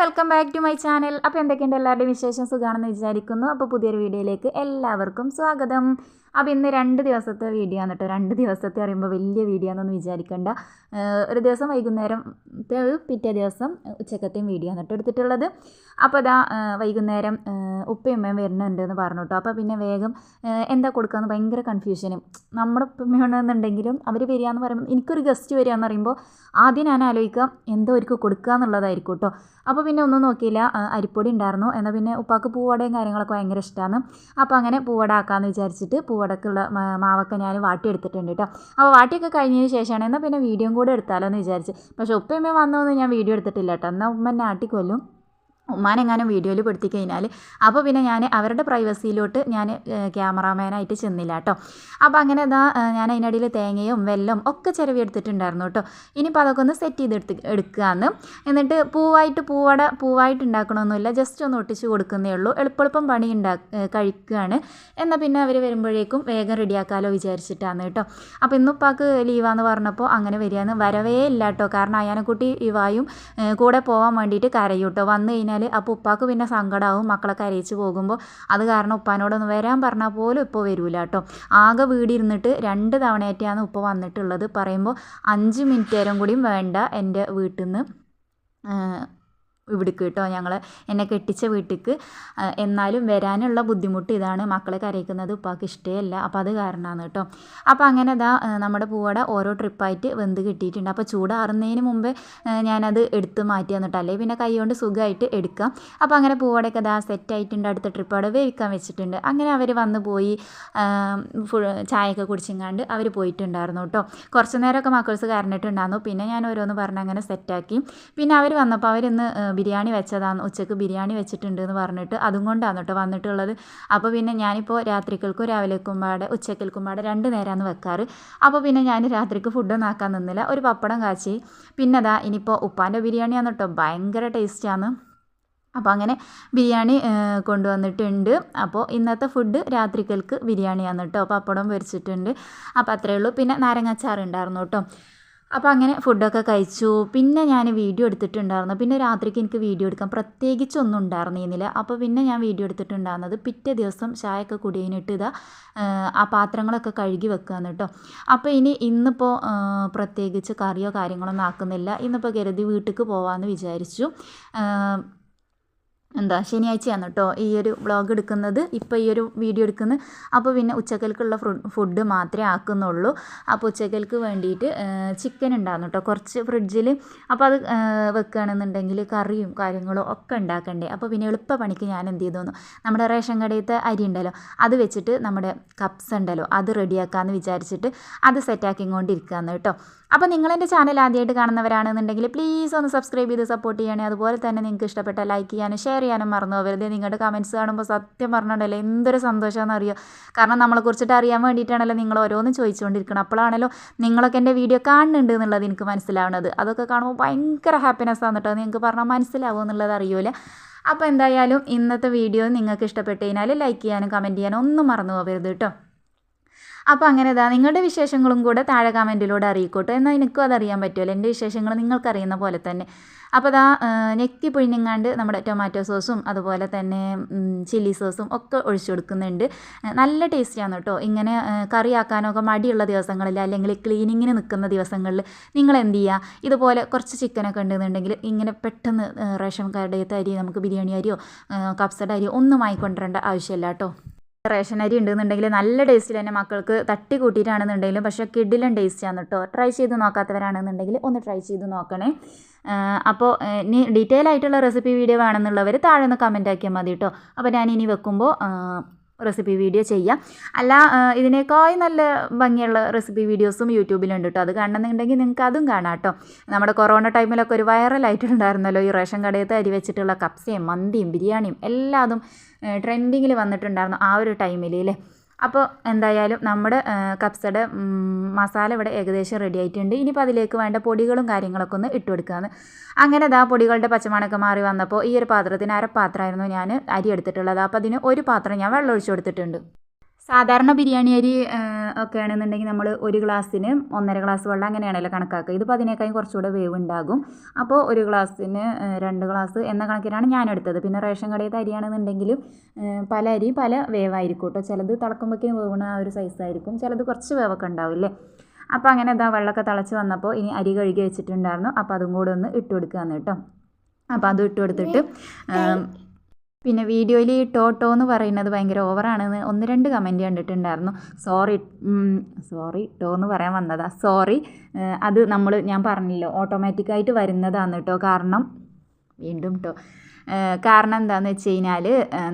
Welcome back to my channel അപ്പോൾ എന്തൊക്കെയുണ്ട് എല്ലാവരുടെയും വിശേഷം? സുഖമാണെന്ന് വിചാരിക്കുന്നു. അപ്പോൾ പുതിയൊരു വീഡിയോയിലേക്ക് എല്ലാവർക്കും സ്വാഗതം. അപ്പോൾ ഇന്ന് രണ്ട് ദിവസത്തെ വീഡിയോ ആണ് കേട്ടോ രണ്ട് ദിവസത്തെ പറയുമ്പോൾ വലിയ വീഡിയോ ആണെന്നൊന്നും വിചാരിക്കേണ്ട. ഒരു ദിവസം വൈകുന്നേരം പിറ്റേ ദിവസം ഉച്ചക്കത്തെയും വീഡിയോ ആണ് കേട്ടോ എടുത്തിട്ടുള്ളത്. അപ്പോൾ അതാ വൈകുന്നേരം ഉപ്പയമ്മയും വരുന്നുണ്ട് എന്ന് പറഞ്ഞു കേട്ടോ അപ്പോൾ പിന്നെ വേഗം എന്താ കൊടുക്കാമെന്ന് ഭയങ്കര കൺഫ്യൂഷനും നമ്മുടെ ഉപ്പമ്മയാണെന്നുണ്ടെങ്കിലും അവർ വരിക എന്ന് പറയുമ്പോൾ എനിക്കൊരു ഗസ്റ്റ് വരിക എന്ന് പറയുമ്പോൾ ആദ്യം ഞാൻ ആലോചിക്കാം എന്തോ അവർക്ക് കൊടുക്കുക എന്നുള്ളതായിരിക്കും കേട്ടോ അപ്പോൾ പിന്നെ ഒന്നും നോക്കിയില്ല. അരിപ്പൊടി ഉണ്ടായിരുന്നു. എന്നാൽ പിന്നെ ഉപ്പാക്ക് പൂവടയും കാര്യങ്ങളൊക്കെ ഭയങ്കര ഇഷ്ടമാണ് അപ്പോൾ അങ്ങനെ പൂവട ആക്കാമെന്ന് വിചാരിച്ചിട്ട് മാ- മാവൊക്കെ ഞാൻ വാട്ടിയെടുത്തിട്ടുണ്ട് കേട്ടോ അപ്പോൾ വാട്ടിയൊക്കെ കഴിഞ്ഞതിന് ശേഷമാണ് എന്നാൽ പിന്നെ വീഡിയോയും കൂടെ എടുത്താലോ എന്ന് വിചാരിച്ച്. പക്ഷേ ഉപ്പയമ്മ വന്നതൊന്നും ഞാൻ വീഡിയോ എടുത്തിട്ടില്ല കേട്ടോ എന്നാൽ ഉമ്മ എന്നെ ആട്ടിക്കൊല്ലും. ഉമ്മാനെങ്ങാനും വീഡിയോയിൽ പെടുത്തി കഴിഞ്ഞാൽ അപ്പോൾ പിന്നെ ഞാൻ അവരുടെ പ്രൈവസിയിലോട്ട് ഞാൻ ക്യാമറാമാനായിട്ട് ചെന്നില്ല കേട്ടോ അപ്പോൾ അങ്ങനെ ഇതാ ഞാൻ അതിനിടയിൽ തേങ്ങയും വെല്ലം ഒക്കെ ചിരവി എടുത്തിട്ടുണ്ടായിരുന്നു കേട്ടോ ഇനിയിപ്പോൾ അതൊക്കെ ഒന്ന് സെറ്റ് ചെയ്തെടുത്ത് എടുക്കുകയെന്ന് എന്നിട്ട് പൂവായിട്ട് പൂവട പൂവായിട്ട് ഉണ്ടാക്കണമൊന്നുമില്ല ജസ്റ്റ് ഒന്ന് ഒട്ടിച്ച് കൊടുക്കുന്നേ ഉള്ളൂ. എളുപ്പെളുപ്പം പണി ഉണ്ടാ കഴിക്കുകയാണ് എന്നാൽ പിന്നെ അവർ വരുമ്പോഴേക്കും വേഗം റെഡിയാക്കാമല്ലോ വിചാരിച്ചിട്ടാണ് കേട്ടോ അപ്പോൾ ഇന്നുപ്പാക്ക് ലീവാന്ന് പറഞ്ഞപ്പോൾ അങ്ങനെ വരികയെന്ന്. വരവേ ഇല്ല കേട്ടോ കാരണം അയാനെക്കുട്ടി ഇവായും കൂടെ പോകാൻ വേണ്ടിയിട്ട് കരയൂട്ടോ വന്നു കഴിഞ്ഞാൽ അപ്പോൾ ഉപ്പാക്ക് പിന്നെ സങ്കടമാവും മക്കളെ കരയിച്ച് പോകുമ്പോൾ അത് കാരണം ഉപ്പാനോടൊന്ന് വരാൻ പറഞ്ഞാൽ പോലും ഇപ്പോൾ വരില്ല കേട്ടോ. ആകെ വീടിരുന്നിട്ട് രണ്ട് തവണയായിട്ടാണ് ഉപ്പ വന്നിട്ടുള്ളത്. പറയുമ്പോൾ അഞ്ച് മിനിറ്റ് നേരം കൂടിയും വേണ്ട എന്റെ വീട്ടിൽ നിന്ന് ഇവിടേക്ക് കേട്ടോ. ഞങ്ങൾ എന്നെ കെട്ടിച്ച വീട്ടിലേക്ക് എന്നാലും വരാനുള്ള ബുദ്ധിമുട്ട് ഇതാണ് മക്കളെ കരയിക്കുന്നത് ഉപ്പാക്ക് ഇഷ്ടമല്ല അപ്പോൾ അത് കാരണമാണ് കേട്ടോ. അപ്പോൾ അങ്ങനെ ഇതാ നമ്മുടെ പൂവടെ ഓരോ ട്രിപ്പായിട്ട് വെന്ത് കിട്ടിയിട്ടുണ്ട്. അപ്പോൾ ചൂടാറുന്നതിന് മുമ്പേ ഞാനത് എടുത്ത് മാറ്റി തന്നിട്ട് അല്ലെങ്കിൽ പിന്നെ കൈ കൊണ്ട് സുഖമായിട്ട് എടുക്കാം. അപ്പോൾ അങ്ങനെ പൂവടയൊക്കെ ഇതാ സെറ്റ് ആയിട്ടുണ്ട്. അടുത്ത ട്രിപ്പ് അവിടെ വേവിക്കാൻ വെച്ചിട്ടുണ്ട്. അങ്ങനെ അവർ വന്ന് പോയി ചായയൊക്കെ കുടിച്ചിങ്ങാണ്ട് അവർ പോയിട്ടുണ്ടായിരുന്നു കേട്ടോ. കുറച്ച് നേരമൊക്കെ മക്കൾസ് കരഞ്ഞിട്ടുണ്ടായിരുന്നു. പിന്നെ ഞാൻ ഓരോന്ന് പറഞ്ഞ് അങ്ങനെ സെറ്റാക്കി പിന്നെ അവർ വന്നപ്പോൾ അവരിന്ന് ബിരിയാണി വെച്ചതാണ് ഉച്ചയ്ക്ക് ബിരിയാണി വെച്ചിട്ടുണ്ട് എന്ന് പറഞ്ഞിട്ട് അതും കൊണ്ടാണ് കേട്ടോ വന്നിട്ടുള്ളത്. അപ്പോൾ പിന്നെ ഞാനിപ്പോൾ രാത്രിക്കൽക്കും രാവിലേക്കും പാടെ ഉച്ചക്കൽക്കും പാടെ രണ്ട് നേരമാണ് വെക്കാറ്. അപ്പോൾ പിന്നെ ഞാൻ രാത്രിക്ക് ഫുഡൊന്നും ആക്കാൻ നിന്നില്ല. ഒരു പപ്പടം കാച്ചി. പിന്നെ അതാ ഇനിയിപ്പോൾ ഉപ്പാന്റെ ബിരിയാണിയാണ് കേട്ടോ ഭയങ്കര ടേസ്റ്റാണ് അപ്പോൾ അങ്ങനെ ബിരിയാണി കൊണ്ടുവന്നിട്ടുണ്ട്. അപ്പോൾ ഇന്നത്തെ ഫുഡ് രാത്രിക്കൽക്ക് ബിരിയാണിയാണ് കേട്ടോ പപ്പടം പൊരിച്ചിട്ടുണ്ട്. അപ്പോൾ അത്രയേ ഉള്ളൂ പിന്നെ നാരങ്ങാച്ചാർ ഉണ്ടായിരുന്നു കേട്ടോ അപ്പോൾ അങ്ങനെ ഫുഡൊക്കെ കഴിച്ചു. പിന്നെ ഞാൻ വീഡിയോ എടുത്തിട്ടുണ്ടായിരുന്നു. പിന്നെ രാത്രിക്ക് എനിക്ക് വീഡിയോ എടുക്കാൻ പ്രത്യേകിച്ചൊന്നും ഉണ്ടായിരുന്നില്ല അപ്പോൾ പിന്നെ ഞാൻ വീഡിയോ എടുത്തിട്ടുണ്ടായിരുന്നത് പിറ്റേ ദിവസം ചായയൊക്കെ കുടിയിനിട്ട് ഇതാ ആ പാത്രങ്ങളൊക്കെ കഴുകി വെക്കുകയാണ് കേട്ടോ. അപ്പോൾ ഇനി ഇന്നിപ്പോൾ പ്രത്യേകിച്ച് കറിയോ കാര്യങ്ങളൊന്നും ആക്കുന്നില്ല. ഇന്നിപ്പോൾ കരുതി വീട്ടിലേക്ക് പോകാമെന്ന് വിചാരിച്ചു. എന്താ ശനിയാഴ്ചയാണ് കേട്ടോ ഈ ഒരു വ്ളോഗ് എടുക്കുന്നത്. ഇപ്പോൾ ഈ ഒരു വീഡിയോ എടുക്കുന്നത്. അപ്പോൾ പിന്നെ ഉച്ചക്കൽക്കുള്ള ഫുഡ് മാത്രമേ ആക്കുന്നുള്ളൂ. അപ്പോൾ ഉച്ചക്കൽക്ക് വേണ്ടിയിട്ട് ചിക്കൻ ഉണ്ടാകുന്നു കേട്ടോ കുറച്ച് ഫ്രിഡ്ജിൽ അപ്പോൾ അത് വെക്കുകയാണെന്നുണ്ടെങ്കിൽ കറിയും കാര്യങ്ങളും ഒക്കെ ഉണ്ടാക്കണ്ടേ. അപ്പോൾ പിന്നെ എളുപ്പ പണിക്ക് ഞാൻ എന്ത് ചെയ്തു നമ്മുടെ റേഷൻ കടയിലത്തെ അരി ഉണ്ടല്ലോ അത് വെച്ചിട്ട് നമ്മുടെ കപ്സ് ഉണ്ടല്ലോ അത് റെഡിയാക്കാമെന്ന് വിചാരിച്ചിട്ട് അത് സെറ്റാക്കിക്കൊണ്ടിരിക്കുകയാണ് കേട്ടോ. അപ്പോൾ നിങ്ങൾ എന്റെ ചാനൽ ആദ്യമായിട്ട് കാണുന്നവരാണെന്നുണ്ടെങ്കിൽ പ്ലീസ് ഒന്ന് സബ്സ്ക്രൈബ് ചെയ്ത് സപ്പോർട്ട് ചെയ്യണേ. അതുപോലെ തന്നെ നിങ്ങൾക്ക് ഇഷ്ടപ്പെട്ട ലൈക്ക് ചെയ്യാനും ഷെയർ ചെയ്യാനും മറന്നു. പോകരുത് നിങ്ങളുടെ കമന്റ്സ് കാണുമ്പോൾ സത്യം പറഞ്ഞിട്ടുണ്ടല്ലോ എന്തൊരു സന്തോഷമാണെന്ന് അറിയുക കാരണം നമ്മളെ കുറിച്ചിട്ട് അറിയാൻ വേണ്ടിയിട്ടാണല്ലോ നിങ്ങൾ ഓരോന്നും ചോദിച്ചുകൊണ്ടിരിക്കണം അപ്പോഴാണല്ലോ നിങ്ങളൊക്കെ എന്റെ വീഡിയോ കാണുന്നുണ്ട് എന്നുള്ളത് എനിക്ക് മനസ്സിലാവുന്നത്. അതൊക്കെ കാണുമ്പോൾ ഭയങ്കര ഹാപ്പിനെസ് ആണ് കേട്ടോ നിങ്ങൾക്ക് പറഞ്ഞാൽ മനസ്സിലാവും എന്നുള്ളത് അറിയൂല. അപ്പോൾ എന്തായാലും ഇന്നത്തെ വീഡിയോ നിങ്ങൾക്ക് ഇഷ്ടപ്പെട്ട് കഴിഞ്ഞാൽ ലൈക്ക് ചെയ്യാനും കമന്റ് ചെയ്യാനും ഒന്നും മറന്നു പോകരുത് കേട്ടോ അപ്പോൾ അങ്ങനെ ഇതാ നിങ്ങളുടെ വിശേഷങ്ങളും കൂടെ താഴെ കമന്റിലൂടെ അറിയിക്കോട്ടെ എന്നാൽ എനിക്കും അതറിയാൻ പറ്റുമല്ലോ എന്റെ വിശേഷങ്ങൾ നിങ്ങൾക്കറിയുന്ന പോലെ തന്നെ. അപ്പോൾ അതാ ഞെക്കി പിഴിഞ്ഞങ്ങാണ്ട് നമ്മുടെ ടൊമാറ്റോ സോസും അതുപോലെ തന്നെ ചില്ലി സോസും ഒക്കെ ഒഴിച്ചു കൊടുക്കുന്നുണ്ട്. നല്ല ടേസ്റ്റിയാണ് കേട്ടോ ഇങ്ങനെ കറി കറിയാക്കാനൊക്കെ മടിയുള്ള ദിവസങ്ങളിൽ അല്ലെങ്കിൽ ക്ലീനിങ്ങിന് നിൽക്കുന്ന ദിവസങ്ങളിൽ നിങ്ങൾ എന്ത് ചെയ്യുക ഇതുപോലെ കുറച്ച് ചിക്കനൊക്കെ ഉണ്ടെന്നുണ്ടെങ്കിൽ ഇങ്ങനെ പെട്ടെന്ന് റേഷൻ കാർഡ് അരി നമുക്ക് ബിരിയാണി അരിയോ കപ്സഡ് അരിയോ ഒന്നും വാങ്ങിക്കൊണ്ടിരേണ്ട ആവശ്യമില്ല കേട്ടോ റേഷൻ അരി ഉണ്ടെന്നുണ്ടെങ്കിൽ നല്ല ടേസ്റ്റിൽ തന്നെ മക്കൾക്ക് തട്ടി കൂട്ടിയിട്ടാണെന്നുണ്ടെങ്കിലും പക്ഷേ കിഡിലും ടേസ്റ്റാണ് കേട്ടോ ട്രൈ ചെയ്ത് നോക്കാത്തവരാണെന്നുണ്ടെങ്കിൽ ഒന്ന് ട്രൈ ചെയ്ത് നോക്കണേ. അപ്പോൾ ഇനി ഡീറ്റെയിൽ ആയിട്ടുള്ള റെസിപ്പി വീഡിയോ വേണമെന്നുള്ളവർ താഴെ ഒന്ന് കമന്റാക്കിയാൽ മതി കേട്ടോ അപ്പോൾ ഞാൻ ഇനി വെക്കുമ്പോൾ റെസിപ്പി വീഡിയോ ചെയ്യാം. അല്ല ഇതിനേക്കായി നല്ല ഭംഗിയുള്ള റെസിപ്പി വീഡിയോസും യൂട്യൂബിലുണ്ട് കേട്ടോ അത് കാണണമെന്നുണ്ടെങ്കിൽ നിങ്ങൾക്ക് അതും കാണാം കേട്ടോ നമ്മുടെ കൊറോണ ടൈമിലൊക്കെ ഒരു വൈറലായിട്ടുണ്ടായിരുന്നല്ലോ ഈ റേഷൻ കടയത്ത് അരി വെച്ചിട്ടുള്ള കപ്സയും മന്തിയും ബിരിയാണിയും എല്ലാതും ട്രെൻഡിങ്ങിൽ വന്നിട്ടുണ്ടായിരുന്നു ആ ഒരു ടൈമിൽ അല്ലേ അപ്പോൾ എന്തായാലും നമ്മുടെ കപ്സയുടെ മസാല ഇവിടെ ഏകദേശം റെഡി ആയിട്ടുണ്ട്. ഇനിയിപ്പോൾ അതിലേക്ക് വേണ്ട പൊടികളും കാര്യങ്ങളൊക്കെ ഒന്ന് ഇട്ട് കൊടുക്കുകയാണ് അങ്ങനെ ദാ പൊടികളുടെ പച്ചമണൊക്കെ മാറി വന്നപ്പോൾ ഈ ഒരു പാത്രത്തിന് അരപ്പാത്രമായിരുന്നു ഞാൻ അരി എടുത്തിട്ടുള്ളത്. അപ്പോൾ അതിന് ഒരു പാത്രം ഞാൻ വെള്ളം ഒഴിച്ചു കൊടുത്തിട്ടുണ്ട്. സാധാരണ ബിരിയാണി അരി ഒക്കെ ആണെന്നുണ്ടെങ്കിൽ നമ്മൾ ഒരു ഗ്ലാസ്സിന് ഒന്നര ഗ്ലാസ് വെള്ളം അങ്ങനെയാണല്ലോ കണക്കാക്കുക. ഇതിപ്പോൾ അതിനേക്കാളും കുറച്ചുകൂടെ വേവ് ഉണ്ടാകും അപ്പോൾ ഒരു ഗ്ലാസ്സിന് രണ്ട് ഗ്ലാസ് എന്ന കണക്കിനാണ് ഞാൻ എടുത്തത് പിന്നെ റേഷൻ കടയിലത്തെ അരിയാണെന്നുണ്ടെങ്കിൽ പല അരി പല വേവായിരിക്കും കേട്ടോ. ചിലത് തിളക്കുമ്പോഴേക്കും വേവണ ആ ഒരു സൈസായിരിക്കും ചിലത് കുറച്ച് വേവൊക്കെ ഉണ്ടാവില്ലേ അപ്പോൾ അങ്ങനെ ഇതാ വെള്ളമൊക്കെ തിളച്ച് വന്നപ്പോൾ ഇനി അരി കഴുകി വെച്ചിട്ടുണ്ടായിരുന്നു. അപ്പോൾ അതും കൂടെ ഒന്ന് ഇട്ട് കൊടുക്കുകയാണ് കേട്ടോ. അപ്പോൾ അതും ഇട്ട് കൊടുത്തിട്ട് പിന്നെ വീഡിയോയിൽ ഈ ടോട്ടോ എന്ന് പറയുന്നത് ഭയങ്കര ഓവറാണെന്ന് ഒന്ന് രണ്ട് കമന്റ് കണ്ടിട്ടുണ്ടായിരുന്നു. സോറി സോറി ടോ എന്ന് പറയാൻ വന്നതാ. സോറി അത് നമ്മൾ ഞാൻ പറഞ്ഞല്ലോ ഓട്ടോമാറ്റിക്കായിട്ട് വരുന്നതാണ് കേട്ടോ കാരണം വീണ്ടും ടോ. കാരണം എന്താണെന്ന് വെച്ച് കഴിഞ്ഞാൽ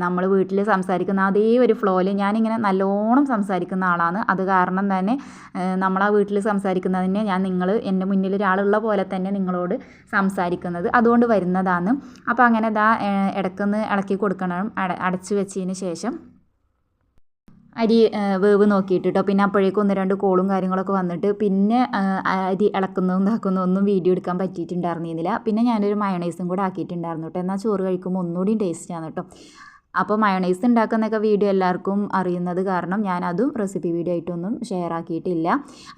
നമ്മൾ വീട്ടിൽ സംസാരിക്കുന്ന അതേ ഒരു ഫ്ലോയിൽ ഞാനിങ്ങനെ നല്ലോണം സംസാരിക്കുന്ന ആളാണ്. അത് കാരണം തന്നെ നമ്മളാ വീട്ടിൽ സംസാരിക്കുന്നതിനെ ഞാൻ നിങ്ങൾ എന്റെ മുന്നിൽ ഒരാളുള്ള പോലെ തന്നെ നിങ്ങളോട് സംസാരിക്കുന്നത് അതുകൊണ്ട് വരുന്നതാണ്. അപ്പോൾ അങ്ങനെ ഇതാ ഇടയ്ക്കൊന്ന് ഇളക്കി കൊടുക്കണം അടച്ചു വെച്ചതിന് ശേഷം അരി വേവ് നോക്കിയിട്ട് കേട്ടോ പിന്നെ അപ്പോഴേക്കും ഒന്ന് രണ്ട് കോളും കാര്യങ്ങളൊക്കെ വന്നിട്ട് പിന്നെ അരി ഇളക്കുന്നതും ഇതാക്കുന്നതും ഒന്നും വീഡിയോ എടുക്കാൻ പറ്റിയിട്ടുണ്ടായിരുന്നില്ല. പിന്നെ ഞാനൊരു മയണൈസും കൂടെ ആക്കിയിട്ടുണ്ടായിരുന്നു കേട്ടോ എന്നാൽ ചോറ് കഴിക്കുമ്പോൾ ഒന്നുകൂടിയും ടേസ്റ്റാണ് കേട്ടോ അപ്പോൾ മയണൈസ് ഉണ്ടാക്കുന്നൊക്കെ വീഡിയോ എല്ലാവർക്കും അറിയുന്നത് കാരണം ഞാൻ അതും റെസിപ്പി വീഡിയോ ആയിട്ടൊന്നും ഷെയർ ആക്കിയിട്ടില്ല.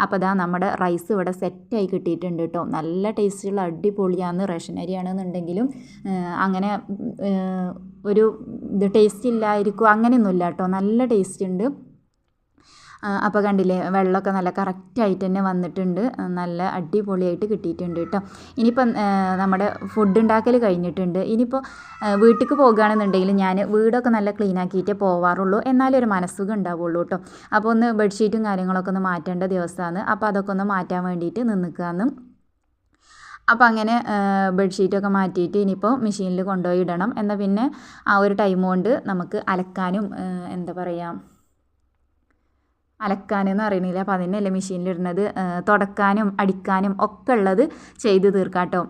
അപ്പോൾ അതാ നമ്മുടെ റൈസ് ഇവിടെ സെറ്റായി കിട്ടിയിട്ടുണ്ട് കേട്ടോ നല്ല ടേസ്റ്റുള്ള അടിപൊളിയാണ് റേഷൻ അരിയാണെന്നുണ്ടെങ്കിലും അങ്ങനെ ഒരു ഇത് ടേസ്റ്റ് ഇല്ലായിരിക്കും അങ്ങനെയൊന്നുമില്ല കേട്ടോ നല്ല ടേസ്റ്റ് ഉണ്ട്. അപ്പോൾ കണ്ടില്ലേ വെള്ളമൊക്കെ നല്ല കറക്റ്റായിട്ട് തന്നെ വന്നിട്ടുണ്ട്. നല്ല അടിപൊളിയായിട്ട് കിട്ടിയിട്ടുണ്ട് കേട്ടോ ഇനിയിപ്പം നമ്മുടെ ഫുഡ് ഉണ്ടാക്കൽ കഴിഞ്ഞിട്ടുണ്ട്. ഇനിയിപ്പോൾ വീട്ടിലേക്ക് പോകുകയാണെന്നുണ്ടെങ്കിൽ ഞാൻ വീടൊക്കെ നല്ല ക്ലീൻ ആക്കിയിട്ടേ പോവാറുള്ളൂ. എന്നാലും ഒരു മനസ്സുഖം ഉണ്ടാവുള്ളൂ കേട്ടോ അപ്പോൾ ഒന്ന് ബെഡ്ഷീറ്റും കാര്യങ്ങളൊക്കെ ഒന്ന് മാറ്റേണ്ട ദിവസമാണ്. അപ്പോൾ അതൊക്കെ ഒന്ന് മാറ്റാൻ വേണ്ടിയിട്ട് നിന്നിക്കുകയെന്ന് അപ്പം അങ്ങനെ ബെഡ്ഷീറ്റൊക്കെ മാറ്റിയിട്ട് ഇനിയിപ്പോൾ മെഷീനിൽ കൊണ്ടുപോയി ഇടണം. എന്നാൽ പിന്നെ ആ ഒരു ടൈം കൊണ്ട് നമുക്ക് അലക്കാനും എന്താ പറയുക അലക്കാനെന്ന് അറിയണില്ല. അപ്പോൾ അതിനല്ലേ മെഷീനിലിടുന്നത് തുടക്കാനും അടിക്കാനും ഒക്കെ ഉള്ളത് ചെയ്ത് തീർക്കാം കേട്ടോ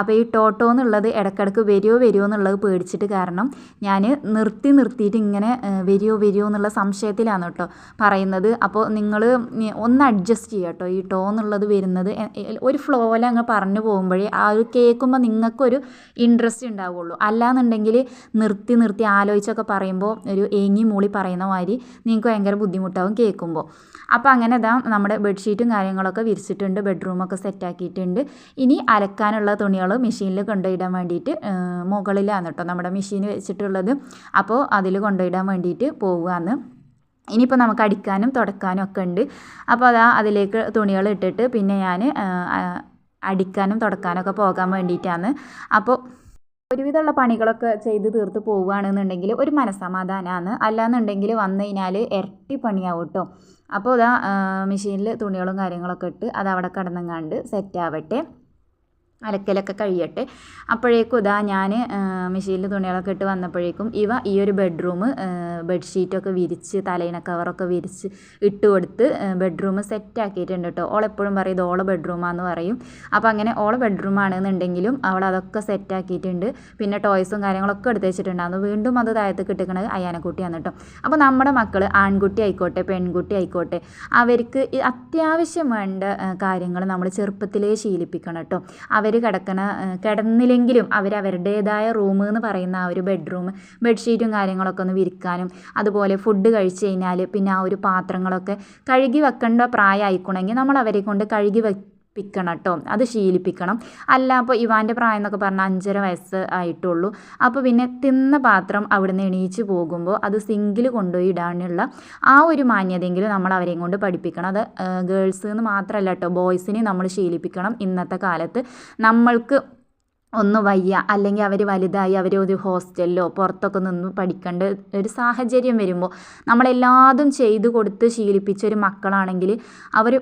അപ്പോൾ ഈ ടോട്ടോ എന്നുള്ളത് ഇടയ്ക്കിടയ്ക്ക് വരുമോ വരുമോ എന്നുള്ളത് പേടിച്ചിട്ട് കാരണം ഞാൻ നിർത്തി നിർത്തിയിട്ട് ഇങ്ങനെ വരുമോ വരുമോ എന്നുള്ള സംശയത്തിലാണ് കേട്ടോ പറയുന്നത്. അപ്പോൾ നിങ്ങൾ ഒന്ന് അഡ്ജസ്റ്റ് ചെയ്യുക കേട്ടോ. ഈ ടോ എന്നുള്ളത് വരുന്നത് ഒരു ഫ്ലോയിൽ അങ്ങ് പറഞ്ഞു പോകുമ്പോഴേ ആ ഒരു കേൾക്കുമ്പോൾ നിങ്ങൾക്കൊരു ഇൻട്രസ്റ്റ് ഉണ്ടാവുള്ളൂ. അല്ലാന്നുണ്ടെങ്കിൽ നിർത്തി നിർത്തി ആലോചിച്ചൊക്കെ പറയുമ്പോൾ ഒരു ഏങ്ങി മൂളി പറയുന്ന മാതിരി നിങ്ങൾക്ക് ഭയങ്കര ബുദ്ധിമുട്ടാവും കേൾക്കുമ്പോൾ അപ്പോൾ അങ്ങനെ ഇതാ നമ്മുടെ ബെഡ്ഷീറ്റും കാര്യങ്ങളൊക്കെ വിരിച്ചിട്ടുണ്ട് ബെഡ്റൂമൊക്കെ സെറ്റാക്കിയിട്ടുണ്ട് ഇനി അലക്കാനുള്ള തുണികൾ മെഷീനിൽ കൊണ്ടുപോയിടാൻ വേണ്ടിയിട്ട് മുകളിലാണ് കേട്ടോ നമ്മുടെ മെഷീൻ വെച്ചിട്ടുള്ളത്. അപ്പോൾ അതിൽ കൊണ്ടുപോയിടാൻ വേണ്ടിയിട്ട് പോവുകയാണ്. ഇനിയിപ്പോൾ നമുക്ക് അടിക്കാനും തുടക്കാനും ഒക്കെ ഉണ്ട്. അപ്പോൾ അതാ അതിലേക്ക് തുണികൾ ഇട്ടിട്ട് പിന്നെ ഞാൻ അടിക്കാനും തുടക്കാനൊക്കെ പോകാൻ വേണ്ടിയിട്ടാണ്. അപ്പോൾ ഒരുവിധമുള്ള പണികളൊക്കെ ചെയ്ത് തീർത്ത് പോവുകയാണെന്നുണ്ടെങ്കിൽ ഒരു മനസ്സമാധാനമാണ്. അല്ലാന്നുണ്ടെങ്കിൽ വന്നു കഴിഞ്ഞാൽ ഇരട്ടി പണിയാവും കേട്ടോ അപ്പോൾ ഇതാ മെഷീനിൽ തുണികളും കാര്യങ്ങളൊക്കെ ഇട്ട് അത് അവിടെ കിടന്നങ്ങാണ്ട് സെറ്റ് ആവട്ടെ. അലക്കലൊക്കെ കഴിയട്ടെ. അപ്പോഴേക്കും ഇതാ ഞാൻ മെഷീനിൽ തുണികളൊക്കെ ഇട്ട് വന്നപ്പോഴേക്കും ഇവ ഈ ഒരു ബെഡ്റൂം ബെഡ്ഷീറ്റൊക്കെ വിരിച്ച് തലയിണ കവറൊക്കെ വിരിച്ച് ഇട്ട് കൊടുത്ത് ബെഡ്റൂം സെറ്റ് ആക്കിയിട്ടുണ്ട് കേട്ടോ ഓളെപ്പോഴും പറയും ഇത് ഓള ബെഡ്റൂമാന്ന് പറയും. അപ്പോൾ അങ്ങനെ ഓള ബെഡ്റൂം ആണെന്നുണ്ടെങ്കിലും അവൾ അതൊക്കെ സെറ്റ് ആക്കിയിട്ടുണ്ട്. പിന്നെ ടോയ്സും കാര്യങ്ങളൊക്കെ എടുത്ത് വെച്ചിട്ടുണ്ടായിരുന്നു വീണ്ടും അത് താഴത്ത് കിട്ടുന്നത് അയ്യാനക്കുട്ടിയാണ് കേട്ടോ അപ്പോൾ നമ്മുടെ മക്കൾ ആൺകുട്ടി ആയിക്കോട്ടെ പെൺകുട്ടി ആയിക്കോട്ടെ അവർക്ക് അത്യാവശ്യം വേണ്ട കാര്യങ്ങൾ നമ്മൾ ചെറുപ്പത്തിലേ ശീലിപ്പിക്കണം കേട്ടോ അവർ കിടക്കണ കിടന്നില്ലെങ്കിലും അവർ അവരുടേതായ റൂം എന്ന് പറയുന്ന ആ ഒരു ബെഡ്റൂം ബെഡ്ഷീറ്റും കാര്യങ്ങളൊക്കെ ഒന്ന് വിരിക്കാനും അതുപോലെ ഫുഡ് കഴിച്ച് കഴിഞ്ഞാൽ പിന്നെ ആ ഒരു പാത്രങ്ങളൊക്കെ കഴുകി വെക്കേണ്ട പ്രായമായിക്കണമെങ്കിൽ നമ്മൾ അവരെ കൊണ്ട് കഴുകി വെ പ്പിക്കണം കേട്ടോ. അത് ശീലിപ്പിക്കണം. അല്ല അപ്പോൾ ഇവാന്റെ പ്രായം എന്നൊക്കെ പറഞ്ഞാൽ അഞ്ചര വയസ്സ് ആയിട്ടുള്ളൂ. അപ്പോൾ പിന്നെ തിന്ന പാത്രം അവിടുന്ന് എണീച്ച് പോകുമ്പോൾ അത് സിങ്കിൽ കൊണ്ടുപോയി ഇടാനുള്ള ആ ഒരു മാന്യതയെങ്കിലും നമ്മൾ അവരെയും കൊണ്ട് പഠിപ്പിക്കണം. അത് ഗേൾസ് എന്ന് മാത്രമല്ല കേട്ടോ ബോയ്സിനെ നമ്മൾ ശീലിപ്പിക്കണം ഇന്നത്തെ കാലത്ത്. നമ്മൾക്ക് ഒന്ന് വയ്യ അല്ലെങ്കിൽ അവർ വലുതായി അവർ ഒരു ഹോസ്റ്റലിലോ പുറത്തൊക്കെ നിന്ന് പഠിക്കേണ്ട ഒരു സാഹചര്യം വരുമ്പോൾ നമ്മളെല്ലാതും ചെയ്തു കൊടുത്ത് ശീലിപ്പിച്ച ഒരു മക്കളാണെങ്കിൽ അവർ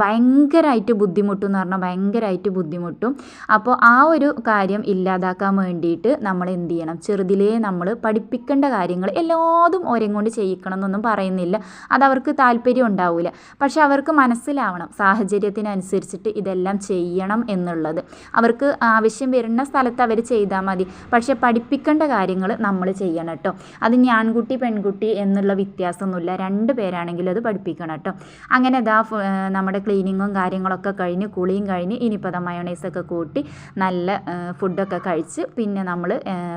ഭയങ്കരമായിട്ട് ബുദ്ധിമുട്ടും എന്ന് പറഞ്ഞാൽ ഭയങ്കരമായിട്ട് ബുദ്ധിമുട്ടും. അപ്പോൾ ആ ഒരു കാര്യം ഇല്ലാതാക്കാൻ വേണ്ടിയിട്ട് നമ്മൾ എന്ത് ചെയ്യണം? ചെറുതിലേ നമ്മൾ പഠിപ്പിക്കേണ്ട കാര്യങ്ങൾ എല്ലാതും ഓരോ കൊണ്ട് ചെയ്യിക്കണം എന്നൊന്നും പറയുന്നില്ല അതവർക്ക് താല്പര്യം ഉണ്ടാവില്ല പക്ഷെ അവർക്ക് മനസ്സിലാവണം സാഹചര്യത്തിനനുസരിച്ചിട്ട് ഇതെല്ലാം ചെയ്യണം എന്നുള്ളത്. അവർക്ക് ആവശ്യം വരുന്ന പറഞ്ഞ സ്ഥലത്ത് അവർ ചെയ്താൽ മതി. പക്ഷേ പഠിപ്പിക്കേണ്ട കാര്യങ്ങൾ നമ്മൾ ചെയ്യണം കേട്ടോ അത് ഞാൻകുട്ടി പെൺകുട്ടി എന്നുള്ള വ്യത്യാസമൊന്നുമില്ല. രണ്ട് പേരാണെങ്കിലും അത് പഠിപ്പിക്കണം കേട്ടോ അങ്ങനെ ഇതാ നമ്മുടെ ക്ലീനിങ്ങും കാര്യങ്ങളൊക്കെ കഴിഞ്ഞ് കുളിയും കഴിഞ്ഞ് ഇനിയിപ്പോൾ അതാ മയോണൈസൊക്കെ കൂട്ടി നല്ല ഫുഡൊക്കെ കഴിച്ച് പിന്നെ നമ്മൾ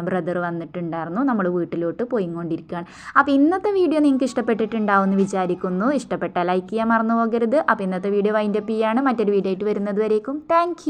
ബ്രദർ വന്നിട്ടുണ്ടായിരുന്നു. നമ്മൾ വീട്ടിലോട്ട് പോയിക്കൊണ്ടിരിക്കുകയാണ്. അപ്പോൾ ഇന്നത്തെ വീഡിയോ നിങ്ങൾക്ക് ഇഷ്ടപ്പെട്ടിട്ടുണ്ടാവും എന്ന് വിചാരിക്കുന്നു. ഇഷ്ടപ്പെട്ട ലൈക്ക് ചെയ്യാൻ മറന്നു പോകരുത്. അപ്പോൾ ഇന്നത്തെ വീഡിയോ വൈൻഡപ്പ് ചെയ്യാണ്. മറ്റൊരു വീഡിയോ ആയിട്ട് വരുന്നത് വരേക്കും. താങ്ക്